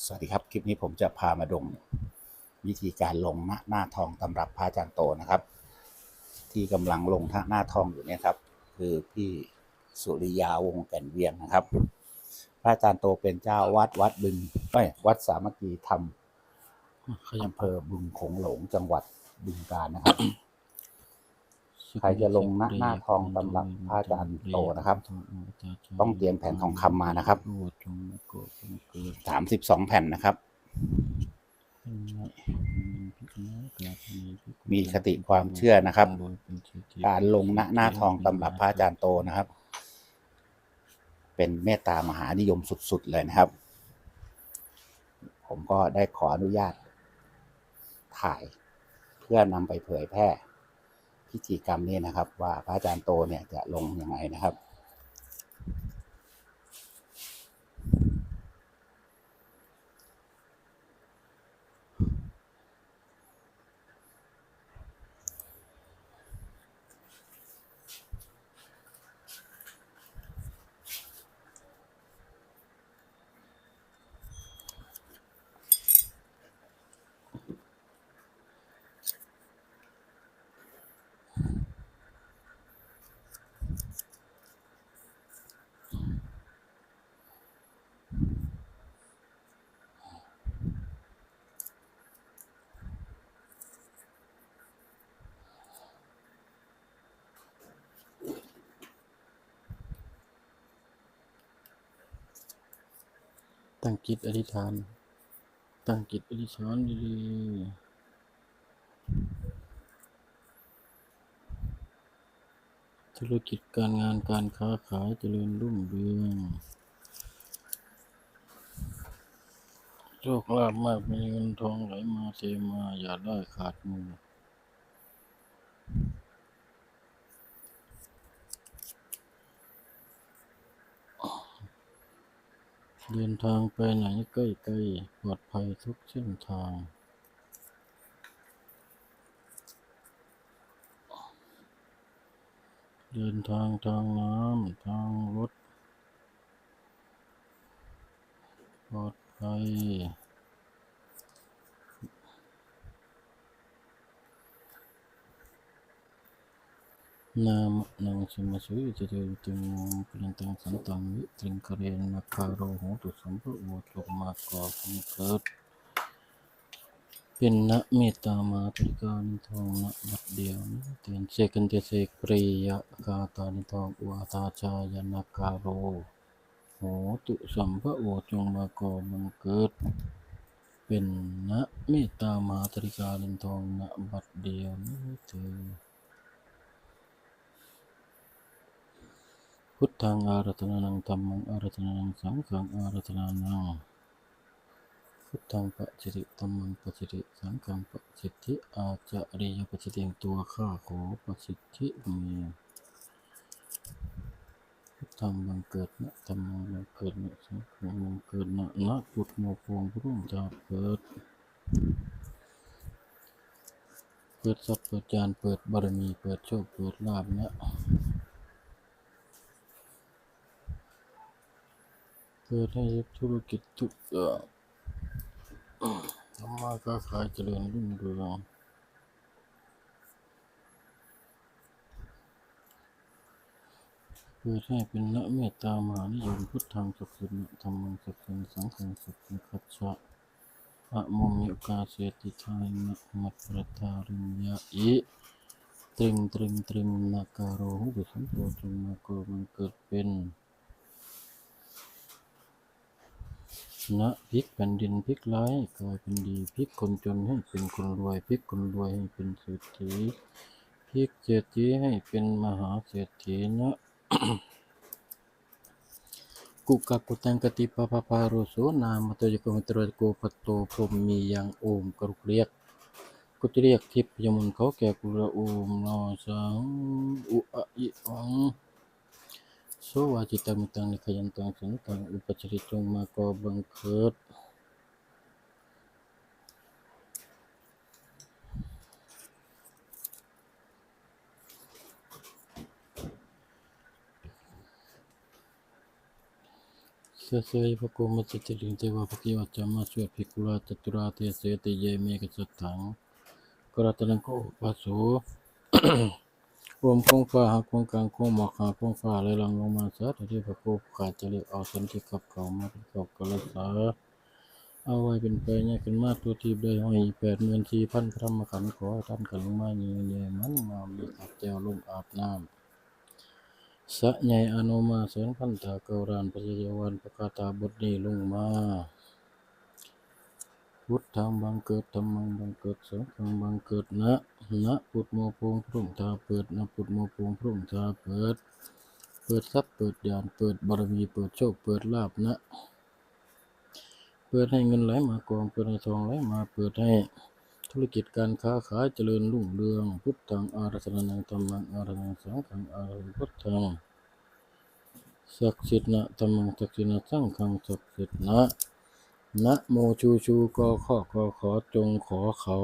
สวัสดีครับ คลิปนี้ผมจะพามาดมวิธีการลงหน้าหน้าทองตำรับพระอาจารย์โตนะครับ ที่กำลังลงท่าหน้าทองอยู่เนี่ยครับ คือพี่สุริยาวงศ์แก่นเวียงนะครับ พระอาจารย์โตเป็นเจ้าวัดวัดบึงเอ้ยวัดสามัคคีธรรมอำเภอบึงโขงหลงจังหวัดบึงกาฬนะครับ ใครจะลงหน้าหน้าทองตำรับพระอาจารย์โตนะครับ ต้องเตรียมแผ่นทองคำมานะครับสามสิบสองแผ่นนะครับ มีคติความเชื่อนะครับ การลงหน้าหน้าทองตำรับพระอาจารย์โตนะครับ เป็นเมตตามหานิยมสุดๆเลยนะครับ ผมก็ได้ขออนุญาตถ่ายเพื่อนำไปเผยแพร่ พิธีกรรมนี้นะครับ ว่าพระอาจารย์โตเนี่ยจะลงยังไงนะครับ ตั้งจิตอธิษฐาน ตั้งจิตอธิษฐานดีๆ ธุรกิจการงานการค้าขายเจริญรุ่งเรืองโชคลาภมากมีเงินทองไหลมาเทมาอย่าได้ขาดมือ เดินทางไปไหนใกล้ๆปลอดภัยทุกเส้นทางเดินทางทางน้ำทางรถปลอดภัย นามนังสมสุยจะเดินตึงปรินตังสันตังวิตริงคเรนนาคาโรโหตุสัมภโอจกมาก่อคุณเกิดเป็นนะเมตตามาตริการนิทองนะบัดเดียวนะเตียนเสกันเตเสกปริยะกาตานิทองอุอาตาชายนาคาโรโหตุสัมภโอจงมาก่อบังเกิดเป็นนะเมตตามหาตริการนิทองนะบัดเดียวนะเธอ พุทธังอารัตนานังธรรมังอารัตนานังสังฆังอารัตนานังพุทธังปะจิริธรรมังปะจิริสังฆังปะจิติอาจาริยปะจิติตัวข้าขอปะจิติมีพุทธังบังเกิดนะธรรมังบังเกิดนะสังฆังบังเกิดนะนะพุทธโมโพงพรุ่งจาเปิดเปิดทรัพย์เปิดจานเปิดบารมี เปิดโชค เปิดลาภนะ เปิดให้ธุรกิจทุกอย่างทำมาค้าขายเจริญรุ่งเรืองเปิดให้เป็นละเมตตามหานิยมพุทธังสักสิณธรรมังสักสิสังฆังสักสิณคัจฉะอะโมมิโอกาเสติทายนะมัตระทาริยะอิตริงตริงตริงนาการโรหุสัมโพจงมาโกมันเกิดเป็น นะพลิกแผ่นดินพลิกร้ายกลายเป็นดีพลิกคนจนให้เป็นคนรวยพลิกคนรวยให้เป็นเศรษฐีพลิกเศรษฐีให้เป็นมหาเศรษฐีนะกุกกุตังกติปะปะปาโรโสนามตยกมิตรโกปตโตพรมมียังโอมกรุกเรียกกุตเรียกทิพยมุนเขาแก่กุระโอมนอสังอุอะอิอัง สวาจิตามิตังนิขยันตังสันตังอุปจริตจงมาก่อบังเกิดสเสยภะโกมัจจติลิงเทวะภกิวัจมาสวดภิกขุราจตุราเทเสติเยเมกสตังกรัตนังโกปัสโส รวมคงฟ้าหักคงกลางคงหมอกหาคงฟ้าเลยลังลงมาเสาธุที่พระโคขาดจะเรียกเอาสันติกับเขามาเป็นกับกรักษาเอาไว้เป็นไปเนี่ยขึ้นมาตัวทีบเลยห้อยแปดหมื่นสี่พันพระมขันธ์ขอท่านกันลงมาเยืนเยมันมามีขับแจวลงอาบน้ำสะใหญ่อนุมาเสนพันธาเการานปริยวันประกาตาบทนี้ลงมา พุทธังบังเกิดธรรมังบังเกิดสังฆังบังเกิดนะนะพุทธโมพงพรุ่งทาเปิดนะพุทธโมพงพรุ่งทาเปิด เปิดทรัพย์เปิดญาณเปิดบารมีเปิดโชคเปิดลาภนะเปิดให้เงินไหลมากองเปิดให้ทองไหลมาเปิดให้ธุรกิจการค้าขายเจริญรุ่งเรืองพุทธังอารัธนังธรรมังอารัธนังสังฆังอารัธนังพุทธังศักดิ์สิทธิ์นะธรรมังศักดิ์สิทธิ์นะสังฆังศักดิ์สิทธิ์นะ นะโมชูชูก็ข้อขอขอจงขอเขา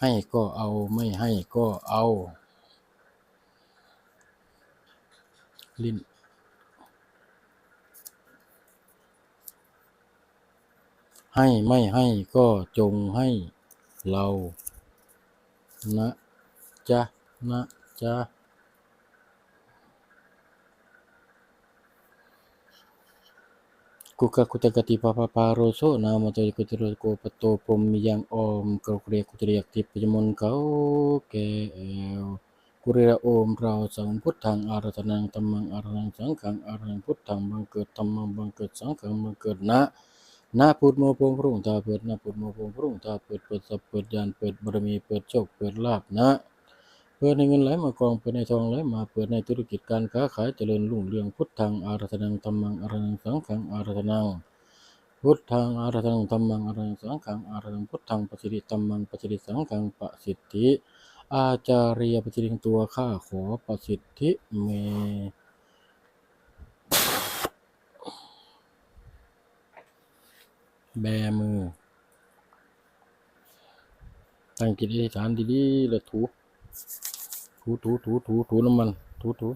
ให้ก็เอาไม่ให้ก็เอา ลิ้นให้ไม่ให้ก็จงให้เรา นะจ๊ะนะจ๊ะ กุกะกุตกติปะปะปาโรโซนามะตยกุตโรโกปโตปมยังอมกรกเรียกุตรียกทิพยมนเขาแก่เอวกุเรียโอมเราสังพุทธังอารตนังตัมมังอารนังสังขังอารังพุทธังบังเกิดตัมมังบังเกิดสังขังบังเกิดนะนะพุทโมพงพรุ่งตาเปิดนะพุทโมพงพรุ่งตาเปิดเปิดสัพเปิดญาณเปิดบารมีเปิดโชคเปิดลาภนะ เปิดในเงินไหลมากองเปิดในทองไหลมาเปิดในธุรกิจการค้าขายเจริญรุ่งเรืองพุทธังอารัธนังธรรมังอารัธนังสังขังอารัธนังพุทธังอารัธนังธรรมังอารัธนังสังขังอารัธนังพุทธังปฏิริธรรมังปฏิริสังขังปสิทธิ อาจาริยปฏิริตัวข้าขอปสิทธิเมแบมือตั้งจิตอธิษฐานดีๆแล้วถู ถูถูถูถูถูน้ำมัน ถูถู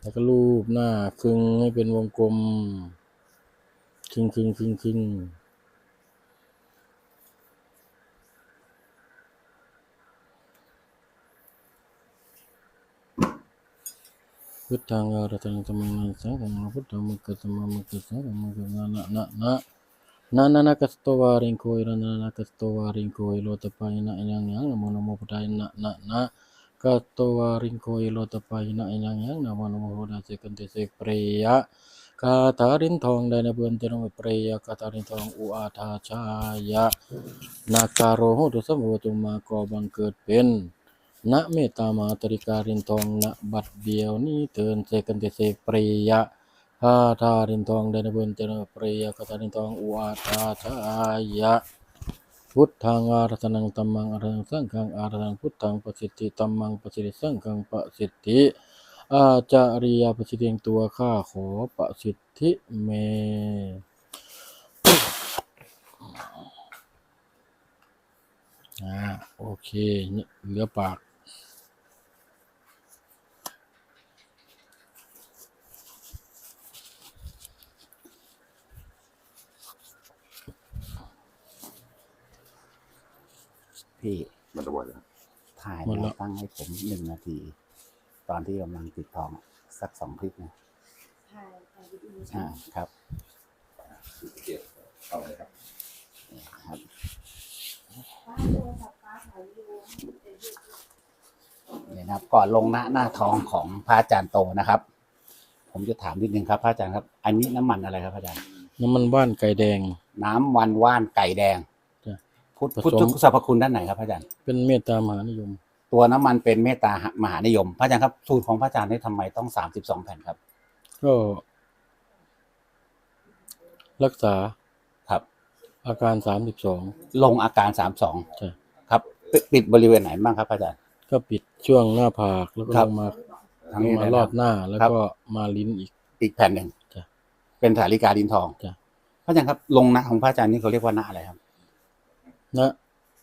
แล้วก็รูปหน้าคึงให้เป็นวงกลมคึงคึงคึงคึงพุทธังอารัตังธรรมังสังฆังพุทธังมุขสมะมุขสังฆังมุขนะนะนะนะนะนะนะกัสโตวาริงโกยนะนะนะ กัสโตวาริงโกยโลตปายนะยังยังนะโมนะโมพุทธายนะนะนะ Kato ringko ilo tapai na inyang yang nama nama hoda sekon tesek preya katarin thong dai na bun tenong preya katarin thong u a tha chaya นาการโรโหตุสมโภตุมากอบังเกิดเป็นณเมตตามหาตริการินทองณบัดเดียวนี้เตือนเสกันเตเสกปริยะ หาทารินทองเดนบุญเตนปริยกตารินทองอุอาทาชายะพุทธังอารัตนังตัมมังอารัตนังสังฆังอารัตนังพุทธังปสิทธิตัมมังปสิทธิสังฆังปสิทธิอาจาริยาปสิทธิตัวข้าขอปสิทธิเมอ่าโอเคเหลือปาก พี่มันจะหมดแล้วถ่ายหมดแล้ว ตั้งให้ผมหนึ่งนาที ตอนที่กำลังติดทองสักสองคลิปนะถ่ายถ่ายวิดีโออ่าครับ เก็บเอาเลยครับนี่ครับ ป้าโทรศัพท์ป้าถ่ายวิดีโอเดี๋ยวดูนี่นะครับก่อนลงหน้าหน้าทองของพระอาจารย์โตนะครับ ผมจะถามนิดนึงครับพระอาจารย์ครับ อันนี้น้ำมันอะไรครับพระอาจารย์น้ำมันว่านไก่แดง น้ำวันว่านไก่แดงจ้ะ พุทธผสม พุทธสรรพคุณด้านไหนครับพระอาจารย์เป็นเมตตามหานิยม ตัวน้ำมันเป็นเมตตามหานิยม พระอาจารย์ครับสูตรของพระอาจารย์นี่ทำไมต้องสามสิบสองแผ่นครับ ก็ รักษาครับ อาการสามสิบสอง ลงอาการสามสองใช่ ครับปิดปิดบริเวณไหนบ้างครับพระอาจารย์ ก็ปิดช่วงหน้าผากแล้วก็ครัลบ งมาทั้งลงนี้มานะรคอรับบหน้าแล้วครับ ก็มาลิ้นอีก อีกแผ่นหนึ่งจ้ะเป็นสาริกาดินทองจ้ะ พระอาจารย์ครับลงนะของพระอาจารย์นี่เขาเรียกว่าณอะไรครับ นะ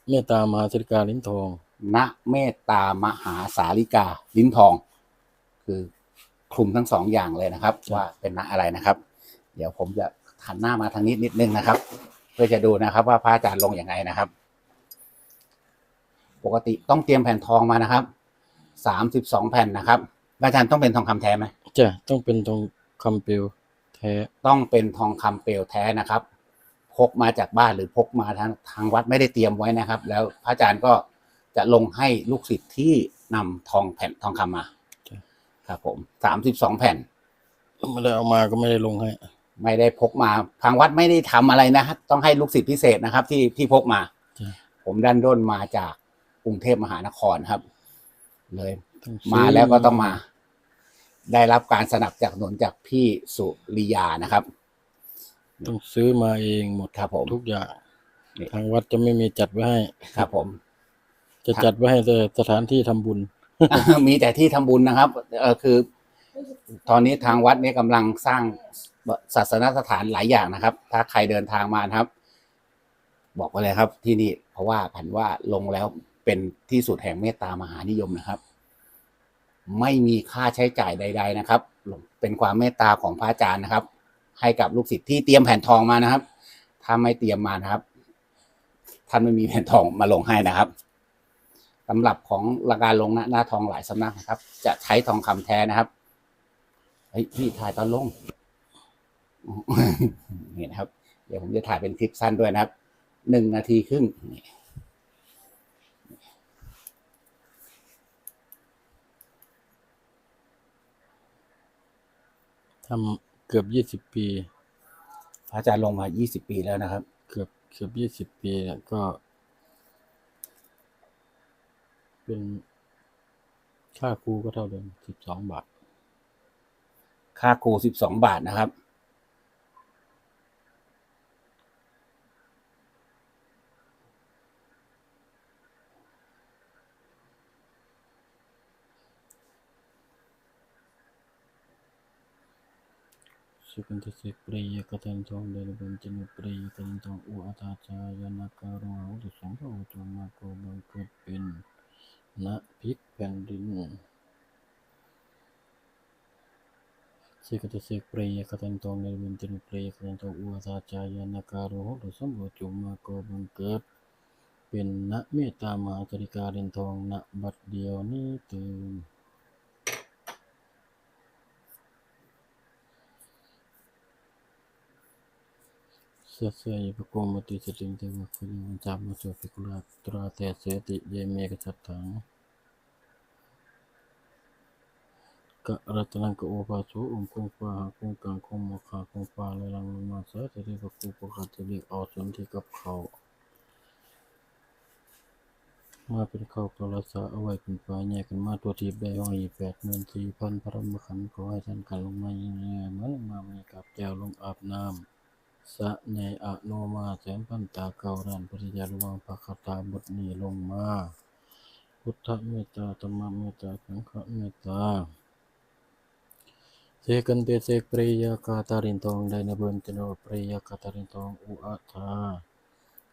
เมตตามหาสิริกาลิ้นทอง ณเมตตามหาสาริกาลิ้นทอง คือคลุมทั้งสองอย่างเลยนะครับครับ ว่าเป็นณอะไรนะครับ เดี๋ยวผมจะหันหน้ามาทางนี้นิดนึงนะครับ เพื่อจะดูนะครับ ว่าพระอาจารย์ลงยังไงนะครับ ปกติต้องเตรียมแผ่นทองมานะครับสามสิบสองแผ่นนะครับพระอาจารย์ต้องเป็นทองคำแท้ไหมจ้ะต้องเป็นทองคำเปลวแท้ ต้องเป็นทองคำเปลวแท้นะครับ พกมาจากบ้านหรือพกมาทางทางวัดไม่ได้เตรียมไว้นะครับ แล้วพระอาจารย์ก็จะลงให้ลูกศิษย์ที่นำทองแผ่นทองคำมา ครับ ผมสามสิบสองแผ่น ไม่ได้เอามาก็ไม่ได้ลงให้ ไม่ได้พกมาทางวัดไม่ได้ทำอะไรนะครับต้องให้ลูกศิษย์พิเศษนะครับ ที่ที่พกมา จ้ะ ผมดันด้นมาจากกรุงเทพมหานครครับ เลย ต้องซื้อมาแล้วก็ต้องมา ได้รับการสนับจากสนุนจากพี่สุริยานะครับ ต้องซื้อมาเองหมดครับผม ทุกอย่าง นี่ ทางวัดจะไม่มีจัดไว้ให้ ครับผม จะจัดไว้ให้แต่สถานที่ทำบุญ มีแต่ที่ทำบุญนะครับเออคือ ตอนนี้ทางวัดนี้กำลังสร้างศาสนสถานหลายอย่างนะครับ ถ้าใครเดินทางมานะครับ บอกไปเลยครับ ที่นี่เพราะว่ากันว่าลงแล้วเป็นที่สุดแห่งเมตตามหานิยมนะครับ ไม่มีค่าใช้จ่ายใด ๆ นะครับ เป็นความเมตตาของพระอาจารย์นะครับ ให้กับลูกศิษย์ที่เตรียมแผ่นทองมานะครับ ถ้าไม่เตรียมมานะครับ ท่านไม่มีแผ่นทองมาลงให้นะครับสำหรับของราการลงหน้าหน้าทองหลายสำนักนะครับ จะใช้ทองคำแท้นะครับเฮ้ยพี่ถ่ายตอนลงนี่นะครับ เดี๋ยวผมจะถ่ายเป็นคลิปสั้นด้วยนะครับหนึ่งนาทีครึ่งทำ กือบยี่สิบปี พระอาจารย์ลงมา 20 ปีแล้วนะครับ เกือบเกือบยี่สิบปีเนี่ยก็ เป็นค่าครูก็เท่าเดิมสิบสองบาท ค่าครู12บาทนะครับสุขันติสิปริยกตันทองเดนบันจินปริยกตันทองอุอาตาจายนาการุณาอุตสังโฆจงมาโกบั งเกิดเป็นณพิกแผ่นดินสิกติสิปริยกตันทองเดนบันจินปริยกตันทองอุอาตาจายนาการุณาอุตสังโฆจงมาโกบังเกิดเป็นณเมตตามหาจริกาเรนทองณบัดเดียวนี้เตือน เสสยปโกมติสติงเทวะคุญญจามาโสภิกุลาตราเตเสติเยเมกสัตถังกะรัตนังกะโอภาโสองคงปาหาคงกังคงมคาคงปาเลยลังลงมาสาเทเรปะกูปะคาเทเรเอาสนที่กับเขามาเป็นเขากลสาเอาไว้เป็นปลายแยกกันมาตัวทีได้ห้อยแปดหมื่นสี่พันพระมขันขอให้ท่านกันลงมาเงี้ยเมือมามีกับแก้วลงอาบน้ำ สะในอะโนมาแสนพันตาเก่ารันปริยาลวังภคตาบทนี้ลงมา พุทธเมตตาธรรมเมตตาสังฆเมตตาเสกันเตเสกปริยากาตารินทองไดนเบินตโนปริยากาตารินทองอุอาทา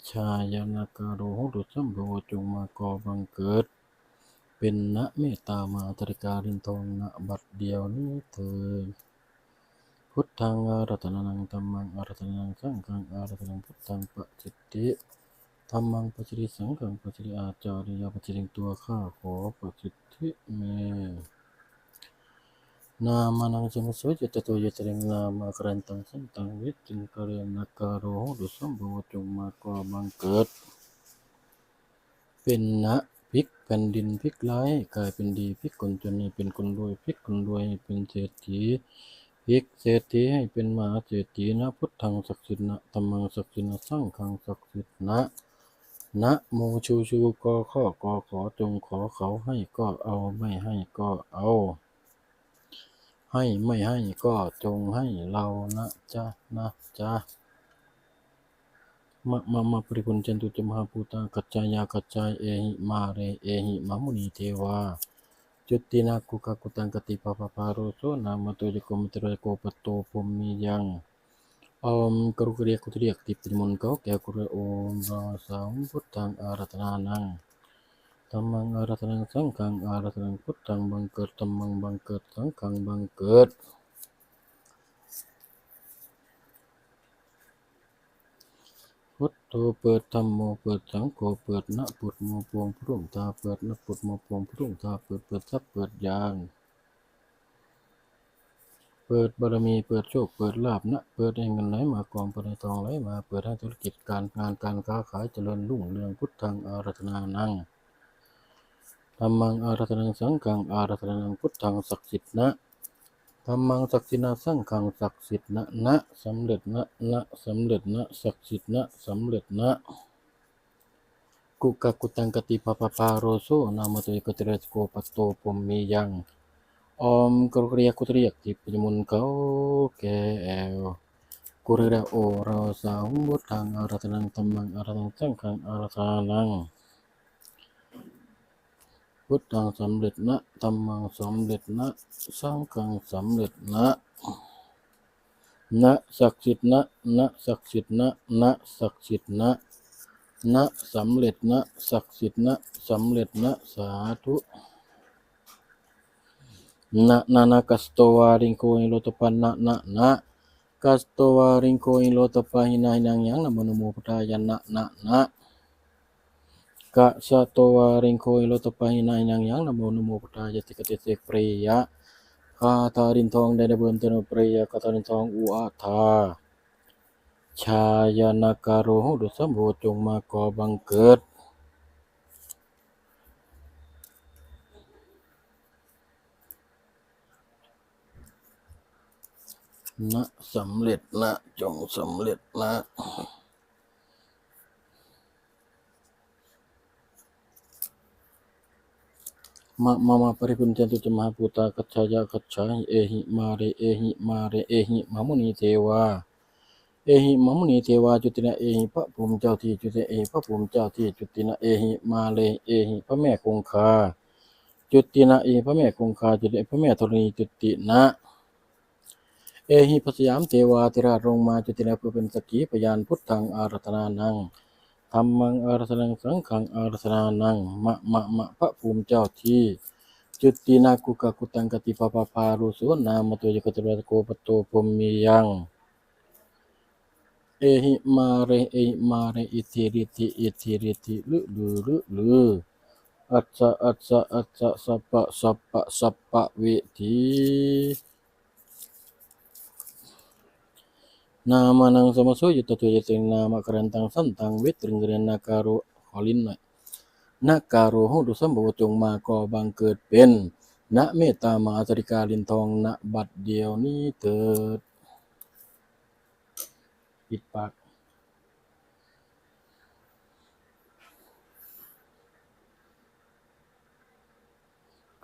ชายานาการโหดุสัมโภจงมากอบังเกิด เป็นณเมตตามาตริการินทองณบัดเดียวนี้เถิด พุทธังอารัตนังธัมมังอารัตนังสังฆังอารัตนังพุทธังปะจิตติธัมมังปะจิริสังฆังปะจิริอาจาริยาปะจิริงตัวข้าขอปะจิตติเมนามานังจมุสยจตโตยตริงนามากรันตังสันตังวิจิงกเรนักการโรดุสัมภวจงมากอบังเกิด เป็นนะพลิกแผ่นดินพลิกร้ายกลายเป็นดีพลิกคนจนให้เป็นคนรวยพลิกคนรวยให้เป็นเศรษฐี พิกเศรษฐีให้เป็นมหาเศรษฐีนะ พุทธังศักดิ์สิทธิ์นะธรรมังศักดิ์สิทธิ์นะสังฆังศักดิ์สิทธิ์นะนะโมชูชูกอข้อกอขอจงขอเขาให้ก็เอาไม่ให้ก็เอา ให้ไม่ให้ก็จงให้เรานะจ๊ะนะจ๊ะมะมะมะปริปุญจันตุจมหาภูตากัจจายากัจจายเอหิมาเรเอหิมามุนีเทวา จุตินาคุกะกุตังกติปะปะปาโรโสนามโตยโกมตระโกปตโตภุมมียังอมกรุกเรียกุตเรียกติปติ พุทธเกิดธรรมังบังเกิดสังฆังบังเกิดพุทโธเปิดธรรมโมเปิดสังโฆเปิดนะปุตโมพวงพรุ่งตาเปิดนะปุตโมพวงพรุ่งตาเปิดเปิดทรัพย์เปิดยานเปิดบารมีเปิดโชคเปิดลาภนะเปิดให้เงินไหลมากองเปิดให้ทองไหลมาเปิดให้ธุรกิจการงานการค้าขายเจริญรุ่งเรืองพุทธังอารัธนานังธรรมังอารัธนังสังฆังอารัธนังพุทธังศักดิ์สิทธิ์นะ ธรรมังศักดิ์สิทธิ์นะสังฆังศักดิ์สิทธิ์นะนะสำเร็จนะนะสำเร็จนะศักดิ์สิทธิ์นะสำเร็จนะกุกะกุตังกติปปปาโรโซนามตุยกติเรสโกปัตโตปมมียังอมกรุเรียกุตเรียกจิปยมุนเขาแกแอวกุริระโอเราสาวบุตังอารัตนังตัมมังอารัตนังสังขังอารัตานัง พุทธังสำเร็จนะตัมมังสำเร็จนะสังฆังสำเร็จนะนะศักดิ์สิทธิ์นะนะศักดิ์สิทธิ์นะนะศักดิ์สิทธิ์นะนะสำเร็จนะศักดิ์สิทธิ์นะสำเร็จนะสาธุนะนานากัสโตวาริงโกอิโลตปันนะนะนะกัสโตวาริงโกอิโลตปะหินาหินังยังนะมนุโมปทธายนะนะนะ กะสะโตวาริงโกอิโลตปะหินาหินังยังนะมนุโมปทายติกติเสกปริยะคาทารินทองได้ดเบินเตนปริยะคาทารินทองอุอาทาชายนาการโหดุสัมโภจงมาก่อบังเกิดนะสำเร็จนะจงสำเร็จนะ มะมะมะปริพุนจันตุจมหาภูตาคัจฉายะคัจฉาหิเอหิมาเรเอหิมาเรเอหิมหมุนีเทวาเอหิมะมุนีเทวาจุตินะเอหิพระภูมิเจ้าที่จุตินะเอหิพระภูมิเจ้าที่จุตินะเอหิมาเลเอหิพระแม่คงคาจุตินะเอหิพระแม่คงคาจุติพระแม่ธรณีจุตินะ เอหิพระสยามเทวาธิราชลงมาจุตินะเพื่อเป็นสกีพยานพุทธังอารัตนานัง ธรรมังอารัตนังสังฆังอารัตนานังมะมะมะพระภูมิเจ้าที่จุตินากุกะกุตังกติปะปะพารุสุนามตุยกตระโกปโตพรหมียังเอหิมาเรเอหิมาเรอิทิริติอิทิริติลุลุลุลุอัจฉะอัจฉะอัจฉะสัพพะสัพพะสัพพะวิธี นามานังสมโสยุตตุยติงนามะกรันตังสันตังวิตรึงเรนนาการุขอลินหน่อยนาการุโหดุสัมบวจงมาก่อบังเกิดเป็นณเมตตามาสริกาลินทองณบัดเดียวนี้เถิดปิดปาก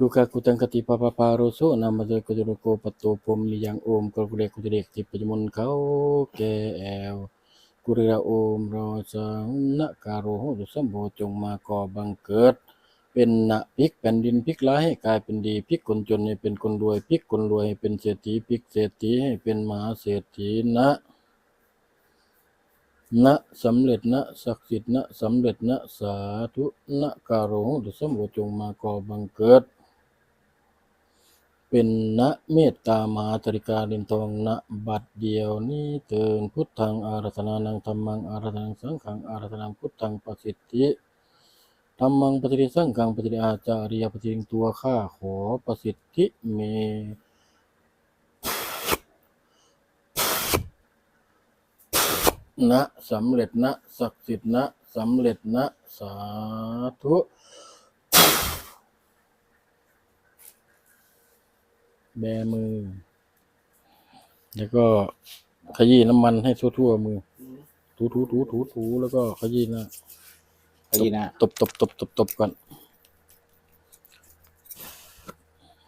กุกะกุตังกติปะปะปาโรโซนามาเจกุจโรโกปะโตพมมียังโอมกรุเรกุจเรกติปจมนเขาแกแอวกุริระโอมรอสังนะการโรโหตุสัมโพจงมาก่อบังเกิด เป็นนะพิกแผ่นดินพิกร้ายให้กลายเป็นดีพิกคนจนให้เป็นคนรวยพิกคนรวยให้เป็นเศรษฐีพิกเศรษฐีให้เป็นมหาเศรษฐีนะนะสำเร็จนะศักดิ์สิทธิ์นะสำเร็จนะสาธุนะการโรหตุสมบูจงมาก่อบังเกิด เป็นนะเมตตามาตริกาลินทองนะบัดเดียวนี้เตือนพุทธังอารัธนานังธรรมังอารัธนังสังฆังอารัธนังพุทธังประสิทธิธรรมังปฏิริสังฆังปฏิริอาจาริยปฏิริตัวข้าขอประสิทธิเมนะสำเร็จนะศักดิ์สิทธิ์นะสำเร็จนะสาธุ แบมือ แล้วก็ขยี้น้ำมันให้ทั่วๆมือ ถูถูถูถูถูแล้วก็ขยี้หน้าพยีนะตบตบตบตบตบก่อน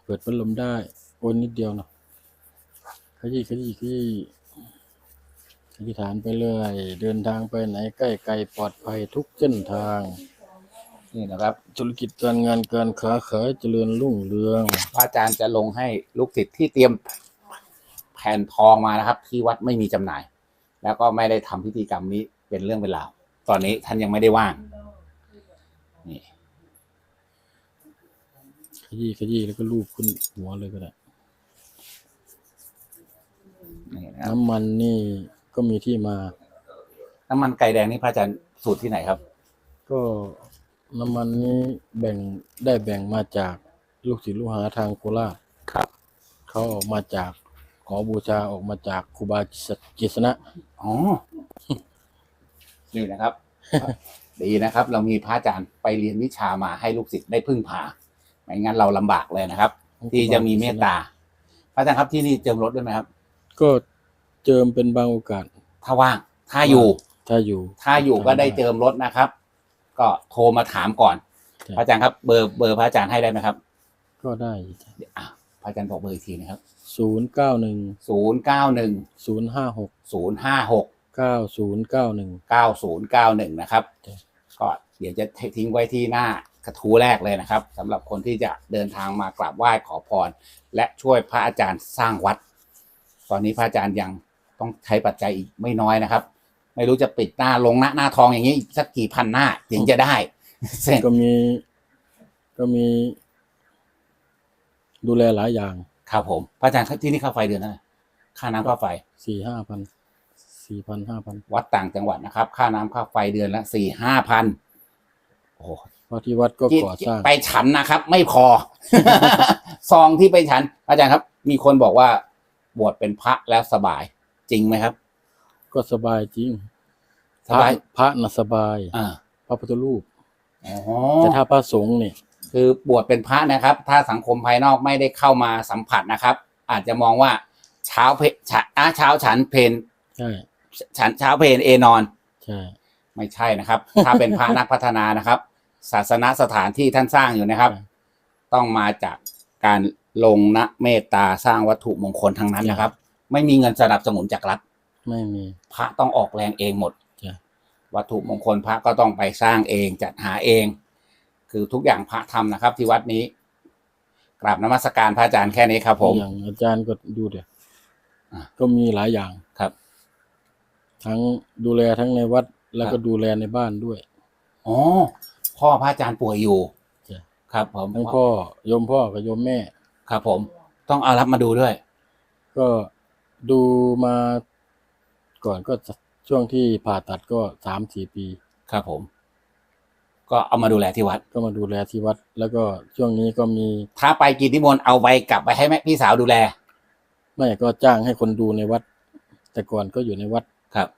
เปิดพัดลมได้โอนนิดเดียวเนาะขยี้ขยี้ขยี้ขยี้ฐานไปเรื่อยเดินทางไปไหนใกล้ไกลปลอดภัยทุกเส้นทาง นี่นะครับ ธุรกิจการงานการค้าขายเจริญรุ่งเรืองพระอาจารย์จะลงให้ลูกศิษย์ที่เตรียมแผ่นทองมานะครับ ที่วัดไม่มีจำหน่าย แล้วก็ไม่ได้ทำพิธีกรรมนี้เป็นเรื่องเป็นราวตอนนี้ท่านยังไม่ได้ว่างนี่ยี้ขยี้แล้วก็ลูบขึ้นหัวเลยก็ได้ นี่นะครับน้ำมันนี่ก็มีที่มา น้ำมันไก่แดงนี่พระอาจารย์สูตรที่ไหนครับ ก็ น้ำมันนี้แบ่งได้แบ่งมาจากลูกศิษย์ลูกหาทางโคราชครับ เขาออกมาจากขอบูชาออกมาจากครูบากิษณะอ๋อ นี่นะครับ ดีนะครับ เรามีพระอาจารย์ไปเรียนวิชามาให้ลูกศิษย์ได้พึ่งพาไม่งั้นเราลำบากเลยนะครับ ที่จะมีเมตตา พระอาจารย์ครับที่นี่เจิมรถด้วยไหมครับ ก็เจิมเป็นบางโอกาส ถ้าว่าง ถ้าอยู่ ถ้าอยู่ ถ้าอยู่ก็ได้เจิมรถนะครับ ก็โทรมาถามก่อนพระอาจารย์ครับเบอร์เบอร์พระอาจารย์ให้ได้ไหมครับก็ได้อะพระอาจารย์บอกเบอร์อีกทีนะครับศูนย์เก้าหนึ่งศูนย์เก้าหนึ่งศูนย์ห้าหกศูนย์ห้าหก เก้าศูนย์เก้าหนึ่งเก้าศูนย์เก้าหนึ่งนะครับจ้ะก็เดี๋ยวจะทิ้งไว้ที่หน้ากระทู้แรกเลยนะครับสำหรับคนที่จะเดินทางมากราบไหว้ขอพร และช่วยพระอาจารย์สร้างวัด ตอนนี้พระอาจารย์ยังต้องใช้ปัจจัยอีกไม่น้อยนะครับ ไม่รู้จะปิดหน้าลงหน้าหน้าทองอย่างนี้อีกสักกี่พันหน้าถึงจะได้ เสร็จก็มี ก็มี ดูแลหลายอย่างครับผมพระอาจารย์ครับที่นี่ค่าไฟเดือนเท่าไหร่ค่าน้ำค่าไฟสี่ห้าพันสี่พันห้าพันวัดต่างจังหวัดนะครับ ค่าน้ำค่าไฟเดือนละสี่ห้าพันโอ้โหเพราะที่วัดก็ก่อสร้างไปฉันนะครับ ไม่พอ ซองที่ไปฉัน อาจารย์ครับ มีคนบอกว่าบวชเป็นพระแล้วสบายจริงไหมครับ ก็สบายจริงสบาย พระพระน่ะสบาย อ่าพระพุทธรูป อ๋อแต่ถ้าพระสงฆ์เนี่ยคือบวชเป็นพระนะครับ ถ้าสังคมภายนอกไม่ได้เข้ามาสัมผัสนะครับ อาจจะมองว่าเช้าเพฉะอะเช้าฉันเพนใช่ฉันเช้าเพนเอนอน ใช่ไม่ใช่นะครับ ถ้าเป็นพระนักพัฒนานะครับ ศาสนสถานที่ท่านสร้างอยู่นะครับ ต้องมาจากการลงนะเมตตาสร้างวัตถุมงคลทั้งนั้นนะครับ ไม่มีเงินสนับสนุนจากรัฐ ไม่มีพระต้องออกแรงเองหมดจ้ะวัตถุมงคลพระก็ต้องไปสร้างเองจัดหาเอง คือทุกอย่างพระทำนะครับ ที่วัดนี้กราบนมัสการพระอาจารย์แค่นี้ครับ ผมอย่างอาจารย์ก็ดูเดี๋ยวอะก็มีหลายอย่างครับ ทั้งดูแลทั้งในวัดแล้วคก็รับดูแลในบ้านด้วยอ๋อพ่อพระอาจารย์ป่วยอยู่จ้ะครับ ผมทั้งพ่อโยมพ่อกับโยมแม่ ครับ ผม ต้องเอารับมาดูด้วย ก็ดูมา ก่อนก็ช่วงที่ผ่าตัดก็สามสี่ปี ครับผม ก็เอามาดูแลที่วัด ก็มาดูแลที่วัด แล้วก็ช่วงนี้ก็มีถ้าไปกิจนิมนต์เอาไปกลับไปให้แม่พี่สาวดูแลไม่ก็จ้างให้คนดูในวัด แต่ก่อนก็อยู่ในวัดครับ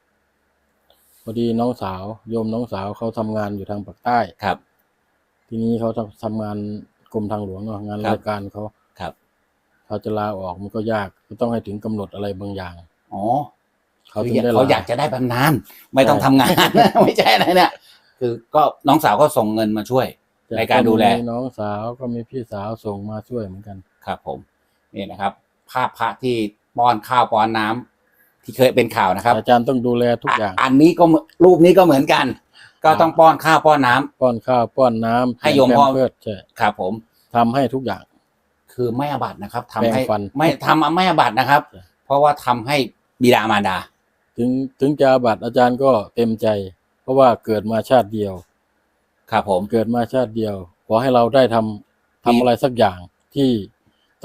พอดีน้องสาวโยมน้องสาวเขาทำงานอยู่ทางปากใต้ ครับ ทีนี้เขาทำทำงานกรมทางหลวงเนาะงานครับ รายการเขาครับ เขาจะลาออกมันก็ยากก็ต้องให้ถึงกำหนดอะไรบางอย่าง อ๋อ เขาคือถึงได้เขาลาอยากจะได้บำนาญไม่ต้องใช่ทำงาน ไม่ใช่อะไรเนี่ย คือก็น้องสาวก็ส่งเงินมาช่วย ในการดูแล มีน้องสาวก็มีพี่สาวส่งมาช่วยเหมือนกัน ครับผมนี่นะครับ ภาพพระที่ป้อนข้าวป้อนน้ำที่เคยเป็นข่าวนะครับอาจารย์ต้องดูแลทุกอย่างอันนี้ก็เหมือนรูปนี้ก็เหมือนกัน ก็ต้องป้อนข้าวป้อนน้ำ ป้อนข้าวป้อนน้ำให้โยมพ่อ เพื่อใช่ครับผม ทำให้ทุกอย่าง คือไม่อาบัตินะครับทำให้แปรงฟันไม่ทำไม่อาบัตินะครับ ใช่ เพราะว่าทำให้บิดามารดา ถึงถึงจะอาบัตรอาจารย์ก็เต็มใจ เพราะว่าเกิดมาชาติเดียว ครับผม เกิดมาชาติเดียว ขอให้เราได้ทำทำอะไรสักอย่างที่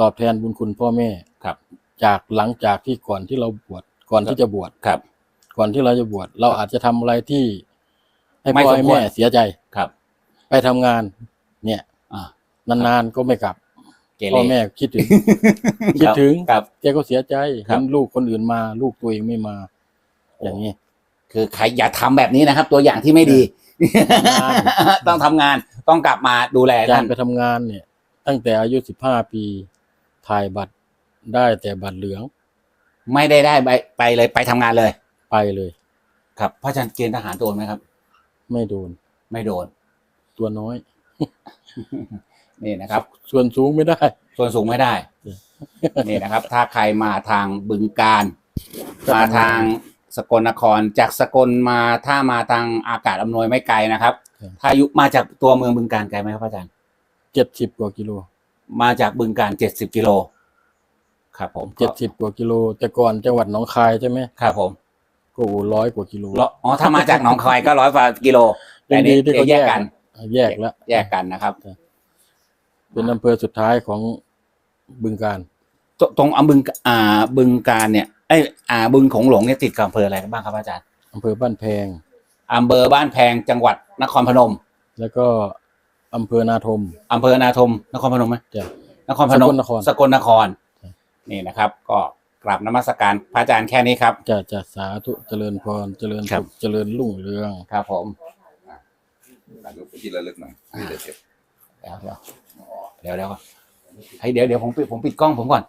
ตอบแทนบุญคุณพ่อแม่ครับ จากหลังจากที่ก่อนที่เราบวชก่อนที่จะบวชครับ ก่อนที่เราจะบวชเราอาจจะทำอะไรที่ ให้ไม่พ่อสมให้ควร แม่เสียใจ ครับไปทำงาน เนี่ยอ่านานๆก็ไม่กลับเกเรพ่อแม่คิดถึง คิดถึง ครับ แกก็เสียใจครับ เห็นลูกคนอื่นมา ลูกตัวเองไม่มา อย่างนี้ คือใครอย่าทำแบบนี้นะครับ ตัวอย่างที่ไม่ดีงานต้องทำงานต้องกลับมาดูแลอาจาท่ารนย์ไปทำงานเนี่ย ตั้งแต่อายุสิบห้าปีถ่ายบัตรได้แต่บัตรเหลือง ไม่ได้ได้ไปไปเลยไปทำงานเลย ไปเลย ครับพระอาจารย์เกณฑ์ทหารโดนไหมครับ ไม่โดน ไม่โดน ตัวน้อย นี่นะครับ ส่วนสูงไม่ได้ ส่วนสูงไม่ได้เออนี่นะครับ ถ้าใครมาทางบึงการ มาทาง สกลนครจากสกลมาถ้ามาทางอากาศอำนวยไม่ไกลนะครับถ้ายุมาจากตัวเมืองบึงการไกลไหมครับพระอาจารย์ เจ็ดสิบกว่ากิโลมาจากบึงการเจ็ดสิบกิโลครับผมเจ็ดสิบกว่ากิโลแต่ก่อนจังหวัดหนองคายใช่ไหมครับผมก็โอ้ร้อยกว่ากิโลอ๋อถ้ามาจากหนองคายก็ร้อยกว่ากิโลแต่ยังดีนี่ที่เขาแยแยกกกัน แยกแล้ว แยกกันนะครับใช่เป็นอำเภอสุดท้ายของบึงการตตรงอำบึงอ่าบึงการเนี่ย ไอยอ่าบึงของหลวงเนี่ยติดกับอำเภออะไรกันบ้างครับอาจารย์อำเภอบ้านแพง อำเภอบ้านแพงจังหวัดนครพนมแล้วก็อำเภอนาทม อำเภอนาทมนครพนมไหมจ้ะนครพนมสกลนคร สกลนคร นี่นะครับ ก็กราบนมัสการพระอาจารย์แค่นี้ครับ จะจะสาธุเจริญพรเจริญครับสุขเจริญรุ่งเรือง ครับผม ถ่ายรูปที่ระลึกหน่อยนี่เดี๋ยวเก็บเดี๋ยวเดี๋ยวเดี๋ยวเดี๋ยวก่อนให้เดี๋ยวเดี๋ยวผมปิดผมปิดกล้องผมก่อน